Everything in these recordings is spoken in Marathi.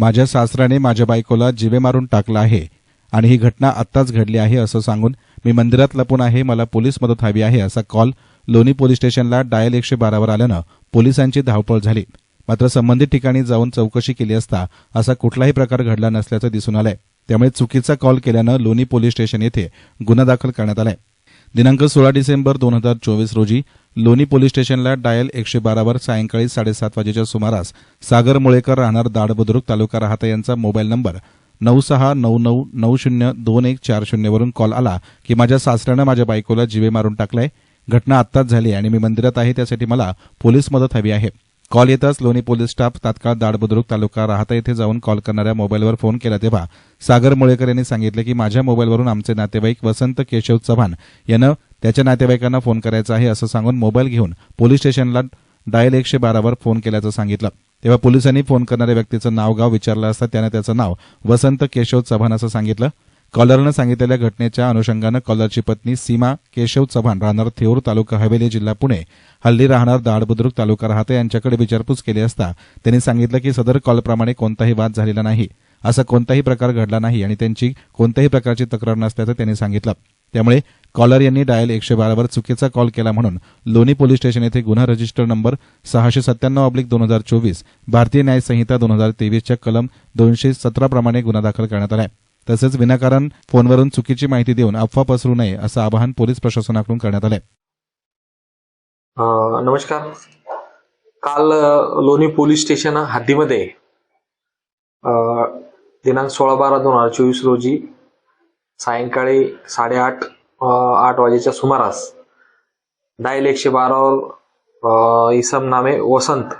माझ्या सासऱ्याने माझ्या बायकोला जिवे मारून टाकला आहे आणि ही घटना आत्ताच घडली आहे असं सांगून मी मंदिरात लपून आहे मला पोलीस मदत हवी आहे असा कॉल लोणी पोलीस स्टेशनला डायल एकशे बारावर आल्यानं पोलिसांची धावपळ झाली. मात्र संबंधित ठिकाणी जाऊन चौकशी केली असता असा कुठलाही प्रकार घडला नसल्याचं दिसून आलंय. त्यामुळे चुकीचा कॉल केल्यानं लोणी पोलीस स्टेशन येथे गुन्हा दाखल करण्यात आलाय. दिनांक सोळा डिसेंबर दोन हजार चोवीस रोजी लोणी पोलीस स्टेशनला डायल एकशे बारावर सायंकाळी साडेसात वाजेच्या सुमारास सागर मुळेकर राहणार दाडबुद्रुक तालुका राहता यांचा मोबाईल नंबर नऊ सहा नऊ नऊ नऊ शून्य दोन एक चार शून्यवरून कॉल आला की माझ्या सासऱ्यानं माझ्या बायकोला जिवे मारून टाकलाय. घटना आत्ताच झाली आणि मी मंदिरात आहे त्यासाठी मला पोलीस मदत हवी आहे. कॉल येताच. लोणी पोलीस स्टाफ तात्काळ दाडबुद्रुक तालुका राहता येथे जाऊन कॉल करणाऱ्या मोबाईलवर फोन केला तेव्हा सागर मुळेकर यांनी सांगितलं की माझ्या मोबाईलवरून आमचे नातेवाईक वसंत केशव चव्हाण यानं त्याच्या नातेवाईकांना फोन करायचा आहे असं सांगून मोबाईल घेऊन पोलीस स्टेशनला डायल एकशे बारावर फोन केल्याचं सांगितलं. तेव्हा पोलिसांनी फोन करणाऱ्या व्यक्तीचं नाव गाव विचारलं असता त्यानं त्याचं नाव वसंत केशव चव्हाण असं सांगितलं. कॉलरनं सांगितलेल्या घटनेच्या अनुषंगानं कॉलरची पत्नी सीमा केशव चव्हाण राहणार थेऊर तालुका हवेली जिल्हा पुणे. हल्ली राहणार दाडबुद्रुक तालुका राहते यांच्याकडे विचारपूस केली असता त्यांनी सांगितलं की सदर कॉलप्रमाणे कोणताही वाद झालेला नाही. असा कोणताही प्रकार घडला नाही आणि त्यांची कोणत्याही प्रकारची तक्रार नसल्याचं त्यांनी सांगितलं. त्यामुळे कॉलर यांनी डायल एकशे बारावर चुकीचा कॉल केला म्हणून लोणी पोलीस स्टेशन येथे गुन्हा रजिस्टर नंबर सहाशे सत्त्याण्णव अब्लिक दोन हजार चोवीस भारतीय न्याय संहिता दोन हजार तेवीसच्या कलम दोनशे सतराप्रमाणे गुन्हा दाखल करण्यात आला आहे तसंच विनाकारण फोनवरून चुकीची माहिती देऊन अफवा पसरू नये असं आवाहन पोलीस प्रशासनाकडून करण्यात आलंय. नमस्कार. काल लोणी पोलीस स्टेशन हद्दीमध्ये दिनांक सोळा बारा दोन हजार चोवीस रोजी सायंकाळी साडेआठ आठ वाजेच्या सुमारास डायल एकशे बारावर इसम नामे वसंत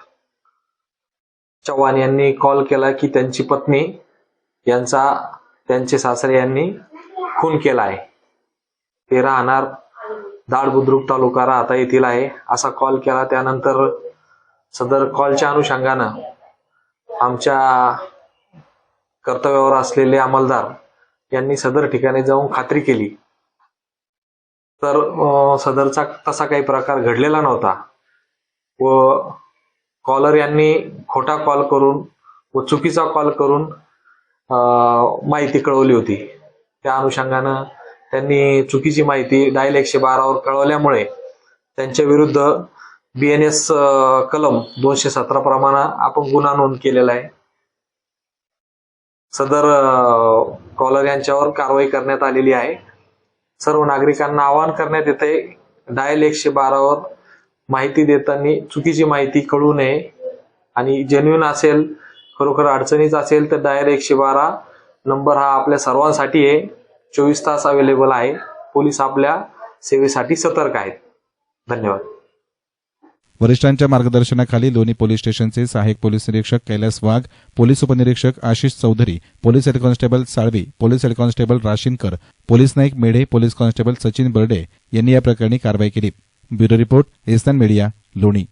चव्हाण यांनी कॉल केला की त्यांची पत्नी यांचा त्यांचे सासरे यांनी खून केला आहे. ते राहणार दाड बुद्रुक तालुका राहता येथील आहे असा कॉल केला. त्यानंतर सदर कॉलच्या अनुषंगानं आमच्या कर्तव्यावर असलेले अंमलदार यांनी सदर ठिकाणी जाऊन खात्री केली. तर सदरचा तसा काही प्रकार घडलेला नव्हता. व कॉलर यांनी खोटा कॉल करून व चुकीचा कॉल करून माहिती कळवली होती. त्या अनुषंगानं त्यांनी चुकीची माहिती डायल एकशे बारावर कळवल्यामुळे त्यांच्या विरुद्ध बी एन एस कलम दोनशे सतरा प्रमाणे आपण गुन्हा नोंद केलेला आहे. सदर कॉलर यांच्यावर कारवाई करण्यात आलेली आहे. सर्व नागरिकांना आवाहन करण्यात येते डायल एकशे बारावर माहिती देताना चुकीची माहिती कळू नये आणि जेन्युन असेल खरोखर अडचणीच असेल तर डायल एकशे बारा नंबर हा आपल्या सर्वांसाठी आहे. चोवीस तास अवेलेबल आहे. पोलीस आपल्या सेवेसाठी सतर्क आहेत. धन्यवाद. वरिष्ठांच्या मार्गदर्शनाखाली लोणी पोलीस स्टेशनचे सहाय्यक पोलीस निरीक्षक कैलास वाघ पोलीस उपनिरीक्षक Ashish Chaudhari police head constable Salvi police head constable Rashinkar police Naik Medhe police constable Sachin Barde यांनी या प्रकरणी कारवाई केली. ब्युरो रिपोर्ट एसन मीडिया लोणी.